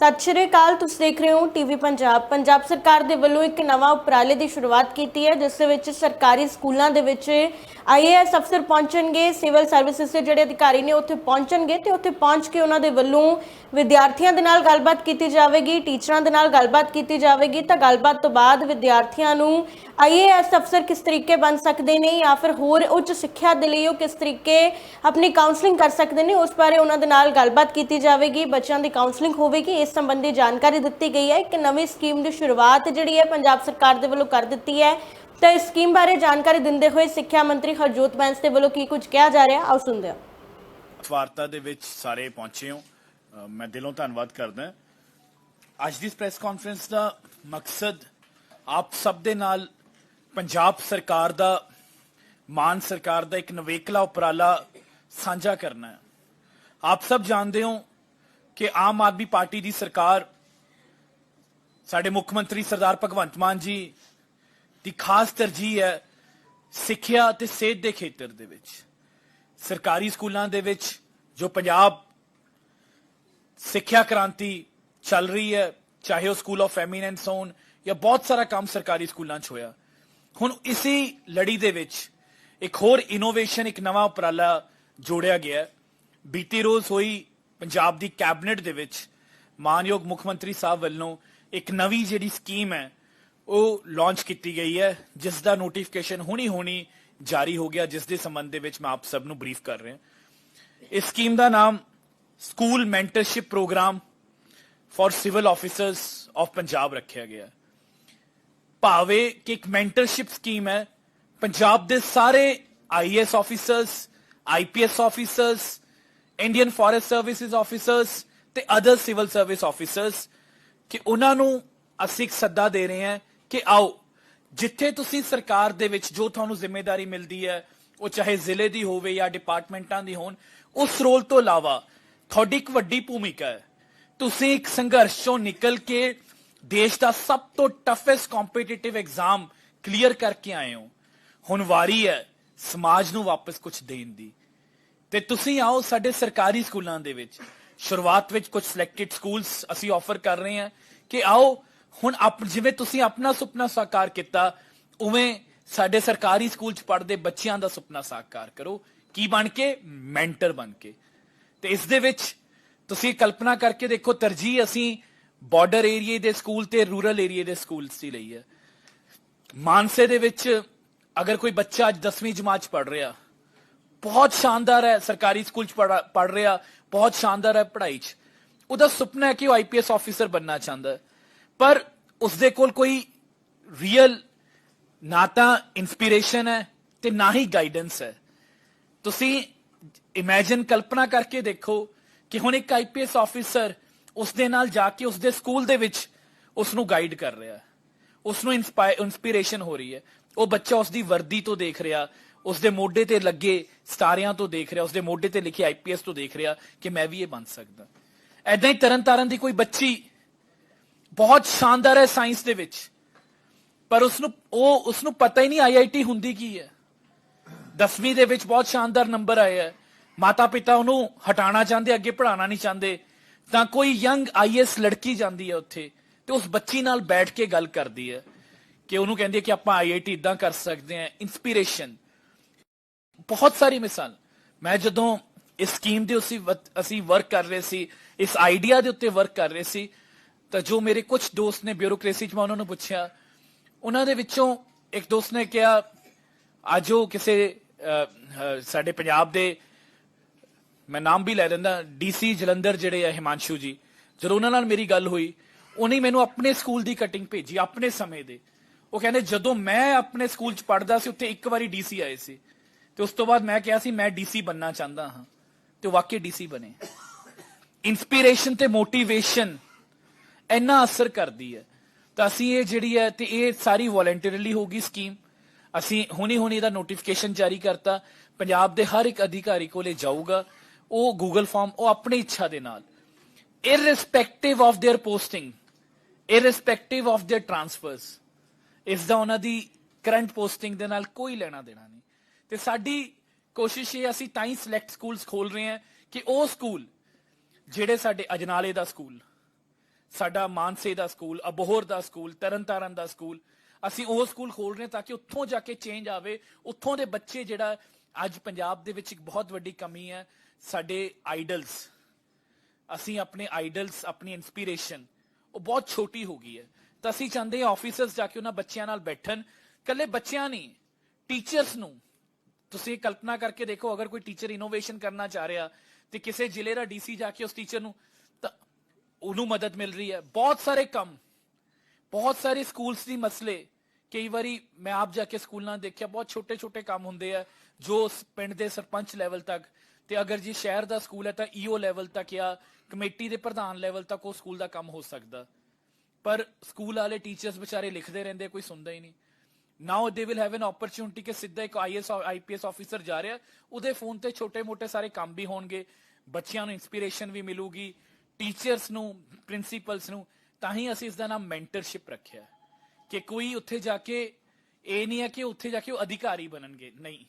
ਸਤਿ ਸ਼੍ਰੀ ਅਕਾਲ, ਤੁਸੀਂ ਦੇਖ ਰਹੇ ਹੋ ਟੀਵੀ ਪੰਜਾਬ। ਪੰਜਾਬ ਸਰਕਾਰ ਦੇ ਵੱਲੋਂ ਇੱਕ ਨਵਾਂ ਉਪਰਾਲੇ ਦੀ ਸ਼ੁਰੂਆਤ ਕੀਤੀ ਹੈ, ਜਿਸ ਦੇ ਵਿੱਚ ਸਰਕਾਰੀ ਸਕੂਲਾਂ ਦੇ ਵਿੱਚ ਆਈਏਐਸ ਅਫਸਰ ਪਹੁੰਚਣਗੇ, ਸਿਵਲ ਸਰਵਿਸਿਜ਼ ਦੇ ਜਿਹੜੇ ਅਧਿਕਾਰੀ ਨੇ ਉੱਥੇ ਪਹੁੰਚਣਗੇ ਤੇ ਉੱਥੇ ਪਹੁੰਚ ਕੇ ਉਹਨਾਂ ਦੇ ਵੱਲੋਂ ਵਿਦਿਆਰਥੀਆਂ ਦੇ ਨਾਲ ਗੱਲਬਾਤ ਕੀਤੀ ਜਾਵੇਗੀ, ਟੀਚਰਾਂ ਦੇ ਨਾਲ ਗੱਲਬਾਤ ਕੀਤੀ ਜਾਵੇਗੀ। ਤਾਂ ਗੱਲਬਾਤ ਤੋਂ ਬਾਅਦ ਵਿਦਿਆਰਥੀਆਂ ਨੂੰ ਆਈਏਐਸ ਅਫਸਰ ਕਿਸ ਤਰੀਕੇ ਬਣ ਸਕਦੇ ਨੇ ਜਾਂ ਫਿਰ ਹੋਰ ਉੱਚ ਸਿੱਖਿਆ ਦੇ ਲਈ ਉਹ ਕਿਸ ਤਰੀਕੇ ਆਪਣੀ ਕਾਉਂਸਲਿੰਗ ਕਰ ਸਕਦੇ ਨੇ ਉਸ ਬਾਰੇ ਉਹਨਾਂ ਦੇ ਨਾਲ ਗੱਲਬਾਤ ਕੀਤੀ ਜਾਵੇਗੀ ਬੱਚਿਆਂ ਦੀ ਕਾਉਂਸਲਿੰਗ ਹੋਵੇਗੀ ਇਸ ਸੰਬੰਧੀ ਜਾਣਕਾਰੀ ਦਿੱਤੀ ਗਈ ਹੈ ਇੱਕ ਨਵੀਂ ਸਕੀਮ ਦੀ ਸ਼ੁਰੂਆਤ ਜਿਹੜੀ ਹੈ ਪੰਜਾਬ ਸਰਕਾਰ ਦੇ ਵੱਲੋਂ ਕਰ ਦਿੱਤੀ ਹੈ। ਤਾਂ ਇਸ ਸਕੀਮ ਬਾਰੇ ਜਾਣਕਾਰੀ ਦਿੰਦੇ ਹੋਏ ਸਿੱਖਿਆ ਮੰਤਰੀ ਹਰਜੋਤ ਬੈਂਸ ਦੇ ਵੱਲੋਂ ਕੀ ਕੁਝ ਕਿਹਾ ਜਾ ਰਿਹਾ ਆਓ ਸੁਣਦੇ ਹਾਂ। ਵਾਰਤਾ ਦੇ ਵਿੱਚ ਸਾਰੇ ਪਹੁੰਚੇ ਹੋ। ਅ, ਮੈਂ ਦਿਲੋਂ ਧੰਨਵਾਦ ਕਰਦਾ ਅੱਜ ਦੀ ਪ੍ਰੈਸ ਕਾਨਫਰੰਸ ਦਾ ਮਕਸਦ ਆਪ ਸਭ ਦੇ ਨਾਲ ਪੰਜਾਬ ਸਰਕਾਰ ਦਾ, ਮਾਨ ਸਰਕਾਰ ਦਾ ਇੱਕ ਨਵੇਕਲਾ ਉਪਰਾਲਾ ਸਾਂਝਾ ਕਰਨਾ ਹੈ। ਆਪ ਸਭ ਜਾਣਦੇ ਹੋ ਕਿ ਆਮ ਆਦਮੀ ਪਾਰਟੀ ਦੀ ਸਰਕਾਰ ਸਾਡੇ ਮੁੱਖ ਮੰਤਰੀ ਸਰਦਾਰ ਭਗਵੰਤ ਮਾਨ ਜੀ ਦੀ ਖਾਸ ਤਰਜੀਹ ਹੈ ਸਿੱਖਿਆ ਤੇ ਸਿਹਤ ਦੇ ਖੇਤਰ ਦੇ ਵਿੱਚ। ਸਰਕਾਰੀ ਸਕੂਲਾਂ ਦੇ ਵਿੱਚ ਜੋ ਪੰਜਾਬ ਸਿੱਖਿਆ ਕ੍ਰਾਂਤੀ ਚੱਲ ਰਹੀ ਹੈ, ਚਾਹੇ ਉਹ ਸਕੂਲ ਆਫ ਐਮੀਨੈਂਸ ਹੋਣ ਜਾਂ ਬਹੁਤ ਸਾਰਾ ਕੰਮ ਸਰਕਾਰੀ ਸਕੂਲਾਂ 'ਚ ਹੋਇਆ ਹੁਣ ਇਸੇ ਲੜੀ ਦੇ ਵਿੱਚ ਇੱਕ ਹੋਰ ਇਨੋਵੇਸ਼ਨ ਇੱਕ ਨਵਾਂ ਉਪਰਾਲਾ ਜੋੜਿਆ ਗਿਆ ਹੈ। ਬੀਤੀ ਰੋਜ਼ ਹੋਈ ਪੰਜਾਬ ਦੀ ਕੈਬਨਿਟ ਦੇ ਵਿੱਚ ਮਾਨਯੋਗ ਮੁੱਖ ਮੰਤਰੀ ਸਾਹਿਬ ਵੱਲੋਂ ਇੱਕ ਨਵੀਂ ਜਿਹੜੀ ਸਕੀਮ ਹੈ, ਉਹ ਲਾਂਚ ਕੀਤੀ ਗਈ ਹੈ ਜਿਸ ਦਾ ਨੋਟੀਫਿਕੇਸ਼ਨ ਹੁਣੀ ਹੁਣੀ ਜਾਰੀ ਹੋ ਗਿਆ ਜਿਸ ਦੇ ਸੰਬੰਧ ਦੇ ਵਿੱਚ ਮੈਂ ਆਪ ਸਭ ਨੂੰ ਬਰੀਫ ਕਰ ਰਿਹਾ ਇਸ ਸਕੀਮ ਦਾ ਨਾਮ school mentorship program for civil officers of Punjab ਰੱਖਿਆ ਗਿਆ ਹੈ। ਭਾਵੇਂ ਕਿ ਇੱਕ ਮੈਂਟਰਸ਼ਿਪ ਸਕੀਮ ਹੈ। ਪੰਜਾਬ ਦੇ ਸਾਰੇ IAS officers IPS officers Indian forest services officers ਤੇ ਅਦਰ ਸਿਵਲ ਸਰਵਿਸ ਆਫੀਸਰਸ ਕਿ ਉਹਨਾਂ ਨੂੰ ਅਸੀਂ ਇੱਕ ਸੱਦਾ ਦੇ ਰਹੇ ਹਾਂ ਕਿ ਆਓ, ਜਿੱਥੇ ਤੁਸੀਂ ਸਰਕਾਰ ਦੇ ਵਿੱਚ ਜੋ ਤੁਹਾਨੂੰ ਜ਼ਿੰਮੇਵਾਰੀ ਮਿਲਦੀ ਹੈ, ਉਹ ਚਾਹੇ ਜ਼ਿਲ੍ਹੇ ਦੀ ਹੋਵੇ ਜਾਂ ਡਿਪਾਰਟਮੈਂਟਾਂ ਦੀ ਹੋਣ, ਉਸ ਰੋਲ ਤੋਂ ਇਲਾਵਾ ਤੁਹਾਡੀ ਇੱਕ ਵੱਡੀ ਭੂਮਿਕਾ ਹੈ। ਤੁਸੀਂ ਇੱਕ ਸੰਘਰਸ਼ ਚੋਂ ਨਿਕਲ ਕੇ ਦੇਸ਼ ਦਾ ਸਭ ਤੋਂ ਟਫੈਸਟ ਕੰਪੀਟੀਟਿਵ ਐਗਜ਼ਾਮ ਕਲੀਅਰ ਕਰਕੇ ਆਏ ਹੋ। ਹੁਣ ਵਾਰੀ ਹੈ ਸਮਾਜ ਨੂੰ ਵਾਪਸ ਕੁਝ ਦੇਣ ਦੀ। ਤੇ ਤੁਸੀਂ ਆਓ ਸਾਡੇ ਸਰਕਾਰੀ ਸਕੂਲਾਂ ਦੇ ਵਿੱਚ। ਸ਼ੁਰੂਆਤ ਵਿੱਚ ਕੁਝ ਸਿਲੈਕਟਡ ਸਕੂਲਸ ਅਸੀਂ ਆਫਰ ਕਰ ਰਹੇ ਹਾਂ ਕਿ ਆਓ, ਹੁਣ ਆਪ ਜਿਵੇਂ ਤੁਸੀਂ ਆਪਣਾ ਸੁਪਨਾ ਸਾਕਾਰ ਕੀਤਾ, ਉਵੇਂ ਸਾਡੇ ਸਰਕਾਰੀ ਸਕੂਲ 'ਚ ਪੜ੍ਹਦੇ ਬੱਚਿਆਂ ਦਾ ਸੁਪਨਾ ਸਾਕਾਰ ਕਰੋ। ਕੀ ਬਣ ਕੇ? ਮੈਂਟਰ ਬਣ ਕੇ। ਤੇ ਇਸ ਦੇ ਵਿੱਚ ਤੁਸੀਂ ਕਲਪਨਾ ਕਰਕੇ ਦੇਖੋ, ਤਰਜੀਹ ਅਸੀਂ ਬਾਰਡਰ ਏਰੀਏ ਦੇ ਸਕੂਲ ਤੇ ਰੂਰਲ ਏਰੀਏ ਦੇ ਸਕੂਲਸ ਦੀ ਲਈ ਹੈ। ਮਾਨਸੇ ਦੇ ਵਿੱਚ ਅਗਰ ਕੋਈ ਬੱਚਾ ਅੱਜ 10ਵੀਂ ਜਮਾਤ ਚ ਪੜ ਰਿਹਾ, ਬਹੁਤ ਸ਼ਾਨਦਾਰ ਹੈ ਸਰਕਾਰੀ ਸਕੂਲ ਚ ਪੜ ਰਿਹਾ, ਬਹੁਤ ਸ਼ਾਨਦਾਰ ਹੈ ਪੜ੍ਹਾਈ ਚ। ਉਹਦਾ ਸੁਪਨਾ ਹੈ ਕਿ ਉਹ ਆਈਪੀਐਸ ਆਫੀਸਰ ਬੰਨਣਾ ਚਾਹੁੰਦਾ ਹੈ। ਪਰ ਉਸਦੇ ਕੋਲ ਕੋਈ ਰੀਅਲ ਨਾ ਤਾਂ ਇਨਸਪੀਰੇਸ਼ਨ ਹੈ ਤੇ ਨਾ ਹੀ ਗਾਈਡੈਂਸ ਹੈ। ਤੁਸੀਂ ਇਮੇਜਿਨ ਕਲਪਨਾ ਕਰਕੇ ਦੇਖੋ ਕਿ ਹੁਣ ਇੱਕ ਆਈਪੀਐਸ ਆਫੀਸਰ ਉਸ ਦੇ ਨਾਲ ਜਾ ਕੇ ਉਸ ਦੇ ਸਕੂਲ ਦੇ ਵਿੱਚ ਉਸ ਨੂੰ ਗਾਈਡ ਕਰ ਰਿਹਾ ਹੈ। ਉਸ ਨੂੰ ਇਨਸਪੀਰੇਸ਼ਨ ਹੋ ਰਹੀ ਹੈ। ਉਹ ਬੱਚਾ ਉਸ ਦੀ ਵਰਦੀ ਤੋਂ ਦੇਖ ਰਿਹਾ ਉਸ ਦੇ ਮੋਢੇ ਤੇ ਲੱਗੇ ਸਤਾਰਿਆਂ ਤੋਂ ਦੇਖ ਰਿਹਾ ਉਸ ਦੇ ਮੋਢੇ ਤੇ ਲਿਖੇ ਆਈਪੀਐਸ ਤੋਂ ਦੇਖ ਰਿਹਾ ਕਿ ਮੈਂ ਵੀ ਇਹ ਬਣ ਸਕਦਾ। ਐਦਾਂ ਹੀ ਤਰਨਤਾਰਨ ਦੀ ਕੋਈ ਬੱਚੀ ਬਹੁਤ ਸ਼ਾਨਦਾਰ ਹੈ ਸਾਇੰਸ ਦੇ ਵਿੱਚ। ਪਰ ਉਸ ਨੂੰ ਉਹ ਉਸ ਨੂੰ ਪਤਾ ਹੀ ਨਹੀਂ ਆਈਆਈਟੀ ਹੁੰਦੀ ਕੀ ਹੈ। 10ਵੀਂ ਦੇ ਵਿੱਚ ਬਹੁਤ ਸ਼ਾਨਦਾਰ ਨੰਬਰ ਆਏ ਹੈ। ਮਾਤਾ ਪਿਤਾ ਉਹਨੂੰ ਹਟਾਣਾ ਚਾਹੁੰਦੇ, ਅੱਗੇ ਪੜਾਉਣਾ ਨਹੀਂ ਚਾਹੁੰਦੇ। ਤਾਂ ਕੋਈ ਯੰਗ ਆਈਐਸ ਲੜਕੀ ਜਾਂਦੀ ਹੈ ਉੱਥੇ ਤੇ ਉਸ ਬੱਚੀ ਨਾਲ ਬੈਠ ਕੇ ਗੱਲ ਕਰਦੀ ਹੈ ਕਿ ਉਹਨੂੰ ਕਹਿੰਦੀ ਹੈ ਕਿ ਆਪਾਂ ਆਈਆਈਟੀ ਇਦਾਂ ਕਰ ਸਕਦੇ ਹਾਂ ਇਨਸਪੀਰੇਸ਼ਨ ਬਹੁਤ ਸਾਰੀ ਮਿਸਾਲ। ਮੈਂ ਜਦੋਂ ਇਸ ਸਕੀਮ ਦੇ ਉਸੇ ਅਸੀਂ ਵਰਕ ਕਰ ਰਹੇ ਸੀ, ਇਸ ਆਈਡੀਆ ਦੇ ਉੱਤੇ ਵਰਕ ਕਰ ਰਹੇ ਸੀ, ਤਾਂ ਜੋ ਮੇਰੇ ਕੁਝ ਦੋਸਤ ਨੇ ਬਿਊਰੋਕ੍ਰੇਸੀ ਚ ਮੈਂ ਉਹਨਾਂ ਨੂੰ ਪੁੱਛਿਆ, ਉਹਨਾਂ ਦੇ ਵਿੱਚੋਂ ਇੱਕ ਦੋਸਤ ਨੇ ਕਿਹਾ, ਅੱਜ ਉਹ ਕਿਸੇ ਸਾਡੇ ਪੰਜਾਬ ਦੇ ਮੈਂ ਨਾਮ ਵੀ ਲੈ ਦਿੰਦਾ ਡੀਸੀ ਜਲੰਧਰ ਜਿਹੜੇ ਆ ਹਿਮਾਂਸ਼ੂ ਜੀ। ਜਦੋਂ ਉਹਨਾਂ ਨਾਲ ਮੇਰੀ ਗੱਲ ਹੋਈ, ਉਹਨੇ ਮੈਨੂੰ ਆਪਣੇ ਸਕੂਲ ਦੀ ਕਟਿੰਗ ਭੇਜੀ, ਆਪਣੇ ਸਮੇਂ ਦੇ। ਉਹ ਕਹਿੰਦੇ, ਜਦੋਂ ਮੈਂ ਆਪਣੇ ਸਕੂਲ ਚ ਪੜ੍ਹਦਾ ਸੀ, ਉੱਥੇ ਇੱਕ ਵਾਰੀ ਡੀਸੀ ਆਏ ਸੀ। ਤੇ ਉਸ ਤੋਂ ਬਾਅਦ ਮੈਂ ਕਿਹਾ ਸੀ, ਮੈਂ ਡੀਸੀ ਬੰਨਣਾ ਚਾਹੁੰਦਾ ਹਾਂ। ਤੇ ਉਹ ਵਾਕਈ ਡੀਸੀ ਬਣੇ। ਇਨਸਪੀਰੇਸ਼ਨ ਤੇ ਮੋਟੀਵੇਸ਼ਨ ਇੰਨਾ ਅਸਰ ਕਰਦੀ ਹੈ। ਤਾਂ ਅਸੀਂ ਇਹ ਜਿਹੜੀ ਹੈ, ਤੇ ਇਹ ਸਾਰੀ ਵੋਲੰਟਰੀਲੀ ਹੋਗੀ ਸਕੀਮ ਅਸੀਂ ਹੁਣੀ ਹੁਣੀ ਦਾ ਨੋਟੀਫਿਕੇਸ਼ਨ ਜਾਰੀ ਕਰਤਾ। ਪੰਜਾਬ ਦੇ ਹਰ ਇੱਕ ਅਧਿਕਾਰੀ ਕੋਲੇ ਜਾਊਗਾ। ਉਹ ਗੂਗਲ ਫਾਰਮ ਉਹ ਆਪਣੀ ਇੱਛਾ ਦੇ ਨਾਲ, irrespective of their posting, irrespective of their transfers, ਇਸ ਦਾ ਉਹਨਾਂ ਦੀ ਕਰੰਟ ਪੋਸਟਿੰਗ ਦੇ ਨਾਲ ਕੋਈ ਲੈਣਾ ਦੇਣਾ ਨਹੀਂ। ਤੇ ਸਾਡੀ ਕੋਸ਼ਿਸ਼ ਇਹ ਅਸੀਂ ਤਾਂ ਹੀ ਸਿਲੈਕਟ ਸਕੂਲਸ ਖੋਲ ਰਹੇ ਹਾਂ ਕਿ ਉਹ ਸਕੂਲ ਜਿਹੜੇ ਸਾਡੇ ਅਜਨਾਲੇ ਦਾ ਸਕੂਲ ਸਾਡਾ ਮਾਨਸੇ ਦਾ ਸਕੂਲ ਅਬੋਹਰ ਦਾ ਸਕੂਲ ਤਰਨਤਾਰਨ ਦਾ ਸਕੂਲ ਅਸੀਂ ਉਹ ਸਕੂਲ ਖੋਲ ਰਹੇ ਤਾਂ ਕਿ ਉੱਥੋਂ ਜਾ ਕੇ ਚੇਂਜ ਆਵੇ। ਉੱਥੋਂ ਦੇ ਬੱਚੇ ਜਿਹੜਾ ਅੱਜ ਪੰਜਾਬ ਦੇ ਵਿੱਚ ਇੱਕ ਬਹੁਤ ਵੱਡੀ ਕਮੀ ਹੈ ਸਾਡੇ ਆਈਡਲਸ ਅਸੀਂ ਆਪਣੇ ਆਈਡਲਸ ਆਪਣੀ ਇਨਸਪੀਰੇਸ਼ਨ ਉਹ ਬਹੁਤ ਛੋਟੀ ਹੋ ਗਈ ਹੈ। ਤਾਂ ਅਸੀਂ ਚਾਹੁੰਦੇ ਹਾਂ ਆਫੀਸਰਸ ਜਾ ਕੇ ਉਹਨਾਂ ਬੱਚਿਆਂ ਨਾਲ ਬੈਠਣ। ਕੱਲੇ ਬੱਚਿਆਂ ਨਹੀਂ ਟੀਚਰਸ ਨੂੰ। ਤੁਸੀਂ ਕਲਪਨਾ ਕਰਕੇ ਦੇਖੋ, ਅਗਰ ਕੋਈ ਟੀਚਰ ਇਨੋਵੇਸ਼ਨ ਕਰਨਾ ਚਾਹ ਰਿਹਾ ਤੇ ਕਿਸੇ ਜ਼ਿਲ੍ਹੇ ਦਾ ਡੀਸੀ ਜਾ ਕੇ ਉਸ ਟੀਚਰ ਨੂੰ, ਤਾਂ ਉਹਨੂੰ ਮਦਦ ਮਿਲ ਰਹੀ ਹੈ। ਬਹੁਤ ਸਾਰੇ ਕੰਮ, ਬਹੁਤ ਸਾਰੇ ਸਕੂਲਸ ਦੀ ਮਸਲੇ। ਕਈ ਵਾਰੀ ਮੈਂ ਆਪ ਜਾ ਕੇ ਸਕੂਲਾਂ ਦੇਖਿਆ, ਬਹੁਤ ਛੋਟੇ ਛੋਟੇ ਕੰਮ ਹੁੰਦੇ ਆ, ਜੋ ਉਸ ਪਿੰਡ ਦੇ ਸਰਪੰਚ ਲੈਵਲ ਤੱਕ। ਤੇ ਅਗਰ ਜੇ ਸ਼ਹਿਰ ਦਾ ਸਕੂਲ ਹੈ ਤਾਂ ਈਓ ਲੈਵਲ ਤੱਕ ਜਾਂ ਕਮੇਟੀ ਦੇ ਪ੍ਰਧਾਨ ਲੈਵਲ ਤੱਕ ਉਹ ਸਕੂਲ ਦਾ ਕੰਮ ਹੋ ਸਕਦਾ। ਪਰ ਸਕੂਲ ਵਾਲੇ ਟੀਚਰਸ ਵਿਚਾਰੇ ਲਿਖਦੇ ਰਹਿੰਦੇ, ਕੋਈ ਸੁਣਦਾ ਹੀ ਨਹੀਂ। ਨਾਓ they will have an opportunity ਕਿ ਸਿੱਧਾ ਇੱਕ ਆਈਐਸ ਆਈਪੀਐਸ ਆਫੀਸਰ ਜਾ ਰਿਹਾ, ਉਹਦੇ ਫੋਨ ਤੇ ਛੋਟੇ-ਮੋਟੇ ਸਾਰੇ ਕੰਮ ਵੀ ਹੋਣਗੇ, ਬੱਚਿਆਂ ਨੂੰ ਇਨਸਪੀਰੇਸ਼ਨ ਵੀ ਮਿਲੂਗੀ ਟੀਚਰਸ ਨੂੰ ਪ੍ਰਿੰਸੀਪਲਸ ਨੂੰ, ਤਾਂ ਹੀ ਅਸੀਂ ਇਸ ਦਾ ਨਾਮ ਮੈਂਟਰਸ਼ਿਪ ਰੱਖਿਆ। ਕਿ ਕੋਈ ਉੱਥੇ ਜਾ ਕੇ, ਇਹ ਨਹੀਂ ਹੈ ਕਿ ਉੱਥੇ ਜਾ ਕੇ ਉਹ ਅਧਿਕਾਰੀ ਬਣਨਗੇ, ਨਹੀਂ।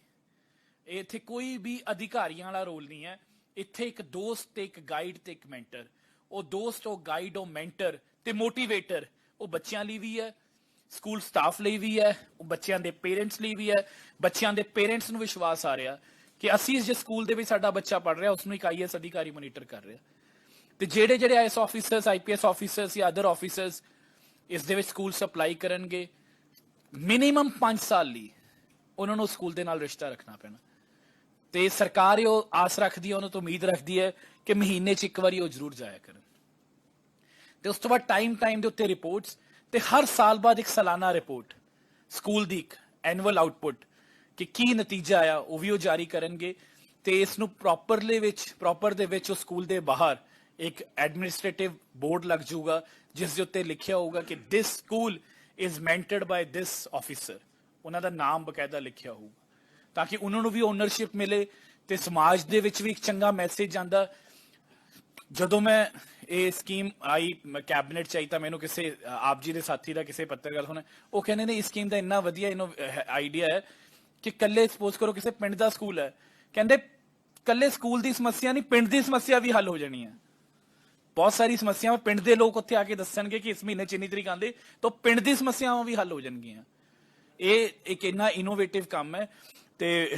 ਇੱਥੇ ਕੋਈ ਵੀ ਅਧਿਕਾਰੀਆਂ ਵਾਲਾ ਰੋਲ ਨਹੀਂ ਹੈ। ਇੱਥੇ ਇੱਕ ਦੋਸਤ ਤੇ ਇੱਕ ਗਾਈਡ ਤੇ ਇੱਕ ਮੈਂਟਰ ਉਹ ਦੋਸਤ, ਉਹ ਗਾਈਡ ਉਹ ਮੈਂਟਰ ਤੇ ਮੋਟੀਵੇਟਰ ਉਹ ਬੱਚਿਆਂ ਲਈ ਵੀ ਹੈ ਸਕੂਲ ਸਟਾਫ ਲਈ ਵੀ ਹੈ, ਉਹ ਬੱਚਿਆਂ ਦੇ ਪੇਰੈਂਟਸ ਲਈ ਵੀ ਹੈ। ਬੱਚਿਆਂ ਦੇ ਪੇਰੈਂਟਸ ਨੂੰ ਵਿਸ਼ਵਾਸ ਆ ਰਿਹਾ ਕਿ ਅਸੀਂ ਜਿਸ ਸਕੂਲ ਦੇ ਵਿੱਚ ਸਾਡਾ ਬੱਚਾ ਪੜ ਰਿਹਾ ਉਸ ਨੂੰ ਇੱਕ ਆਈਐਸ ਅਧਿਕਾਰੀ ਮੋਨੀਟਰ ਕਰ ਰਿਹਾ। ਤੇ ਜਿਹੜੇ ਜਿਹੜੇ ਆਈਐਸ ਆਫੀਸਰਸ ਆਈਪੀਐਸ ਆਫੀਸਰਸ ਜਾਂ ਅਦਰ ਆਫੀਸਰਸ ਇਸ ਦੇ ਵਿੱਚ ਸਕੂਲ ਸਪਲਾਈ ਕਰਨਗੇ ਮਿਨੀਮਮ 5 ਸਾਲ ਲਈ ਉਹਨਾਂ ਨੂੰ ਸਕੂਲ ਦੇ ਨਾਲ ਰਿਸ਼ਤਾ ਰੱਖਣਾ ਪੈਣਾ। ਤੇ ਸਰਕਾਰ ਇਹ ਆਸ ਰੱਖਦੀ ਹੈ, ਉਹਨਾਂ ਤੋਂ ਉਮੀਦ ਰੱਖਦੀ ਹੈ ਕਿ ਮਹੀਨੇ 'ਚ ਇੱਕ ਵਾਰੀ ਉਹ ਜ਼ਰੂਰ ਜਾਇਆ ਕਰਨ। ਤੇ ਉਸ ਤੋਂ ਬਾਅਦ ਟਾਈਮ ਟਾਈਮ ਦੇ ਉੱਤੇ ਰਿਪੋਰਟਸ ਤੇ ਹਰ ਸਾਲ ਬਾਅਦ ਇੱਕ ਸਾਲਾਨਾ ਰਿਪੋਰਟ ਸਕੂਲ ਦੀ ਇੱਕ ਐਨੂਅਲ ਆਊਟਪੁੱਟ ਕਿ ਕੀ ਨਤੀਜਾ ਆਇਆ, ਉਹ ਵੀ ਉਹ ਜਾਰੀ ਕਰਨਗੇ। ਤੇ ਇਸ ਨੂੰ ਪ੍ਰੋਪਰਲੀ ਵਿੱਚ ਪ੍ਰੋਪਰ ਦੇ ਵਿੱਚ ਉਹ ਸਕੂਲ ਦੇ ਬਾਹਰ ਇੱਕ ਐਡਮਿਨਿਸਟ੍ਰੇਟਿਵ ਬੋਰਡ ਲੱਗ ਜਾਊਗਾ, ਜਿਸ ਦੇ ਉੱਤੇ ਲਿਖਿਆ ਹੋਊਗਾ ਕਿ this school is mentored by this officer ਉਹਨਾਂ ਦਾ ਨਾਮ ਬਕਾਇਦਾ ਲਿਖਿਆ ਹੋਊਗਾ। ਤਾਂ ਕਿ ਉਹਨਾਂ ਨੂੰ ਵੀ ਓਨਰਸ਼ਿਪ ਮਿਲੇ ਤੇ ਸਮਾਜ ਦੇ ਵਿੱਚ ਵੀ ਇੱਕ ਚੰਗਾ ਮੈਸੇਜ ਜਾਂਦਾ। ਜਦੋਂ ਮੈਂ ਇਹ ਸਕੀਮ ਆਈ ਕੈਬਨਿਟ ਚ ਤਾਂ ਮੈਨੂੰ ਕਿਸੇ, ਆਪ ਜੀ ਦੇ ਸਾਥੀ ਦਾ ਕਿਸੇ ਪੱਤਰਕਾਰ ਹੋਣਾ, ਉਹ ਕਹਿੰਦੇ ਨੇ, ਇਸ ਸਕੀਮ ਦਾ ਇੰਨਾ ਵਧੀਆ ਇਹਨੂੰ ਆਈਡੀਆ ਹੈ ਕਿ ਕੱਲੇ ਸਪੋਜ਼ ਕਰੋ ਕਿਸੇ ਪਿੰਡ ਦਾ ਸਕੂਲ ਹੈ। ਕਹਿੰਦੇ ਕੱਲੇ ਸਕੂਲ ਦੀ ਸਮੱਸਿਆ ਨਹੀਂ, ਪਿੰਡ ਦੀ ਸਮੱਸਿਆ ਵੀ ਹੱਲ ਹੋ ਜਾਣੀ ਹੈ। ਬਹੁਤ ਸਾਰੀ ਸਮੱਸਿਆਵਾਂ ਪਿੰਡ ਦੇ ਲੋਕ ਉੱਥੇ ਆ ਕੇ ਦੱਸਣਗੇ ਕਿ ਇਸ ਮਹੀਨੇ ਚ ਇੰਨੀ ਤਰੀਕ ਆਉਂਦੇ, ਤਾਂ ਪਿੰਡ ਦੀ ਸਮੱਸਿਆਵਾਂ ਵੀ ਹੱਲ ਹੋ ਜਾਣਗੀਆਂ। ਇਹ ਇੱਕ ਇੰਨਾ ਇਨੋਵੇਟਿਵ ਕੰਮ ਹੈ। ਤੇ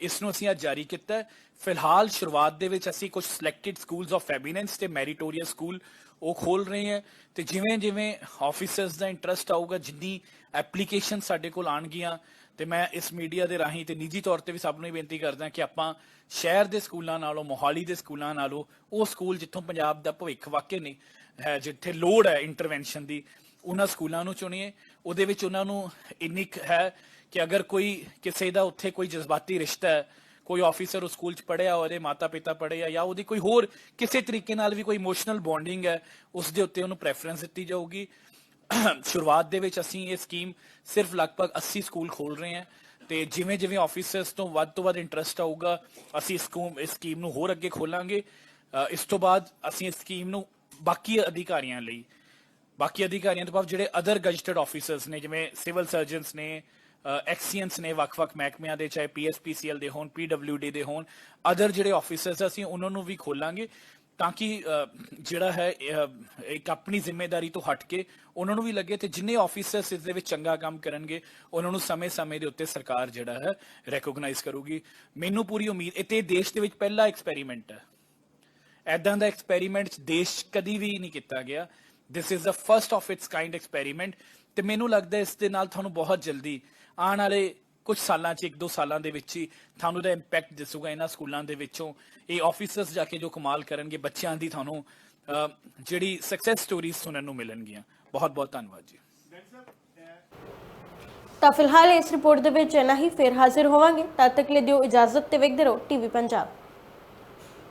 ਇਸ ਨੂੰ ਅਸੀਂ ਅੱਜ ਜਾਰੀ ਕੀਤਾ ਫਿਲਹਾਲ ਸ਼ੁਰੂਆਤ ਦੇ ਵਿੱਚ ਅਸੀਂ ਕੁਝ ਸਿਲੈਕਟਡ ਸਕੂਲਸ ਆਫ ਐਮੀਨੈਂਸ ਤੇ ਮੈਰੀਟੋਰੀਅਸ ਸਕੂਲ ਉਹ ਖੋਲ ਰਹੇ ਹਾਂ। ਤੇ ਜਿਵੇਂ ਜਿਵੇਂ ਆਫੀਸਰਸ ਦਾ ਇੰਟਰਸਟ ਆਊਗਾ, ਜਿੰਨੀ ਐਪਲੀਕੇਸ਼ਨ ਸਾਡੇ ਕੋਲ ਆਣਗੀਆਂ ਤੇ ਮੈਂ ਇਸ ਮੀਡੀਆ ਦੇ ਰਾਹੀਂ ਤੇ ਨਿੱਜੀ ਤੌਰ ਤੇ ਵੀ ਸਭ ਨੂੰ ਇਹ ਬੇਨਤੀ ਕਰਦਾ ਕਿ ਆਪਾਂ ਸ਼ਹਿਰ ਦੇ ਸਕੂਲਾਂ ਨਾਲੋਂ, ਮੋਹਾਲੀ ਦੇ ਸਕੂਲਾਂ ਨਾਲੋਂ, ਉਹ ਸਕੂਲ ਜਿੱਥੋਂ ਪੰਜਾਬ ਦਾ ਭਵਿੱਖ ਵਾਕਿਆ ਨਹੀਂ ਹੈ, ਜਿੱਥੇ ਲੋੜ ਹੈ ਇੰਟਰਵੈਂਸ਼ਨ ਦੀ, ਉਹਨਾਂ ਸਕੂਲਾਂ ਨੂੰ ਚੁਣੀਏ। ਉਹਦੇ ਵਿੱਚ ਉਹਨਾਂ ਨੂੰ ਇੰਨੀ ਕੁ ਹੈ ਕਿ ਅਗਰ ਕੋਈ ਕਿਸੇ ਦਾ ਉੱਥੇ ਕੋਈ ਜਜ਼ਬਾਤੀ ਰਿਸ਼ਤਾ ਹੈ, ਕੋਈ ਆਫੀਸਰ ਉਸ ਸਕੂਲ ਚ ਪੜਿਆ ਉਹਦੇ ਮਾਤਾ ਪਿਤਾ ਪੜ੍ਹੇ ਜਾਂ ਉਹਦੀ ਕੋਈ ਹੋਰ ਕਿਸੇ ਤਰੀਕੇ ਨਾਲ ਵੀ ਕੋਈ ਇਮੋਸ਼ਨਲ ਬੌਂਡਿੰਗ ਹੈ, ਉਸ ਦੇ ਉੱਤੇ ਉਹਨੂੰ ਪ੍ਰੈਫਰੈਂਸ ਦਿੱਤੀ ਜਾਊਗੀ। ਸ਼ੁਰੂਆਤ ਦੇ ਵਿੱਚ ਅਸੀਂ ਇਹ ਸਕੀਮ ਸਿਰਫ ਲਗਭਗ 80 ਸਕੂਲ ਖੋਲ ਰਹੇ ਹਾਂ ਤੇ ਜਿਵੇਂ ਜਿਵੇਂ ਆਫੀਸਰਸ ਤੋਂ ਵੱਧ ਤੋਂ ਵੱਧ ਇੰਟਰਸਟ ਆਊਗਾ, ਅਸੀਂ ਇਸ ਸਕੂਮ ਇਸ ਸਕੀਮ ਨੂੰ ਹੋਰ ਅੱਗੇ ਖੋਲਾਂਗੇ। ਇਸ ਤੋਂ ਬਾਅਦ ਅਸੀਂ ਇਸ ਸਕੀਮ ਨੂੰ ਬਾਕੀ ਅਧਿਕਾਰੀਆਂ ਲਈ, ਬਾਕੀ ਅਧਿਕਾਰੀਆਂ ਤੋਂ ਬਾਅਦ ਜਿਹੜੇ ਅਦਰ ਗਜਟਡ ਆਫੀਸਰਸ ਨੇ, ਜਿਵੇਂ ਸਿਵਲ ਸਰਜਨਸ ਨੇ ਐਕਸੀਐਂਸ ਨੇ ਵੱਖ-ਵੱਖ ਮਹਿਕਮਿਆਂ ਦੇ, ਚਾਹੇ ਪੀਐਸਪੀਸੀਐਲ ਦੇ ਹੋਣ ਪੀਡਬਲਿਊਡੀ ਦੇ ਹੋਣ ਅਦਰ ਜਿਹੜੇ ਆਫੀਸਰਸ ਅਸੀਂ ਉਹਨਾਂ ਨੂੰ ਵੀ ਖੋਲਾਂਗੇ ਤਾਂ ਕਿ ਜਿਹੜਾ ਹੈ ਇੱਕ ਆਪਣੀ ਜ਼ਿੰਮੇਵਾਰੀ ਤੋਂ ਹਟ ਕੇ ਉਹਨਾਂ ਨੂੰ ਵੀ ਲੱਗੇ ਤੇ ਜਿੰਨੇ ਆਫੀਸਰਸ ਇਸ ਦੇ ਵਿੱਚ ਚੰਗਾ ਕੰਮ ਕਰਨਗੇ, ਉਹਨਾਂ ਨੂੰ ਸਮੇਂ-ਸਮੇਂ ਦੇ ਉੱਤੇ ਸਰਕਾਰ ਜਿਹੜਾ ਹੈ ਰੈਕੋਗਨਾਈਜ਼ ਕਰੂਗੀ। ਮੈਨੂੰ ਪੂਰੀ ਉਮੀਦ, ਇਹ ਤੇ ਦੇਸ਼ ਦੇ ਵਿੱਚ ਪਹਿਲਾ ਐਕਸਪੈਰੀਮੈਂਟ ਹੈ। ਐਦਾਂ ਦਾ ਐਕਸਪੈਰੀਮੈਂਟ ਦੇਸ਼ ਕਦੀ ਵੀ ਨਹੀਂ ਕੀਤਾ ਗਿਆ। This is the first of its kind experiment ਤੇ ਮੈਨੂੰ ਲੱਗਦਾ ਇਸ ਦੇ ਨਾਲ ਤੁਹਾਨੂੰ ਬਹੁਤ ਜਲਦੀ ਆਉਣ ਵਾਲੇ ਕੁਝ ਸਾਲਾਂ 'ਚ, ਇੱਕ ਦੋ ਸਾਲਾਂ ਦੇ ਵਿੱਚ ਹੀ ਤੁਹਾਨੂੰ ਦਾ ਇੰਪੈਕਟ ਦਿਸੂਗਾ ਇਹਨਾਂ ਸਕੂਲਾਂ ਦੇ ਵਿੱਚੋਂ। ਇਹ ਆਫੀਸਰਸ ਜਾ ਕੇ ਜੋ ਕਮਾਲ ਕਰਨਗੇ, ਬੱਚਿਆਂ ਦੀ ਤੁਹਾਨੂੰ ਜਿਹੜੀ ਸਕਸੈਸ ਸਟੋਰੀਜ਼ ਸੁਣਨ ਨੂੰ ਮਿਲਣਗੀਆਂ। ਬਹੁਤ ਬਹੁਤ ਧੰਨਵਾਦ ਜੀ। ਤਾਂ ਫਿਲਹਾਲ ਇਸ ਰਿਪੋਰਟ ਦੇ ਵਿੱਚ ਇੰਨਾ ਹੀ, ਫੇਰ ਹਾਜ਼ਰ ਹੋਵਾਂਗੇ। ਤਦ ਤੱਕ ਲਈ ਦਿਓ ਇਜਾਜ਼ਤ ਤੇ ਵੇਖਦੇ ਰਹੋ ਟੀਵੀ ਪੰਜਾਬ।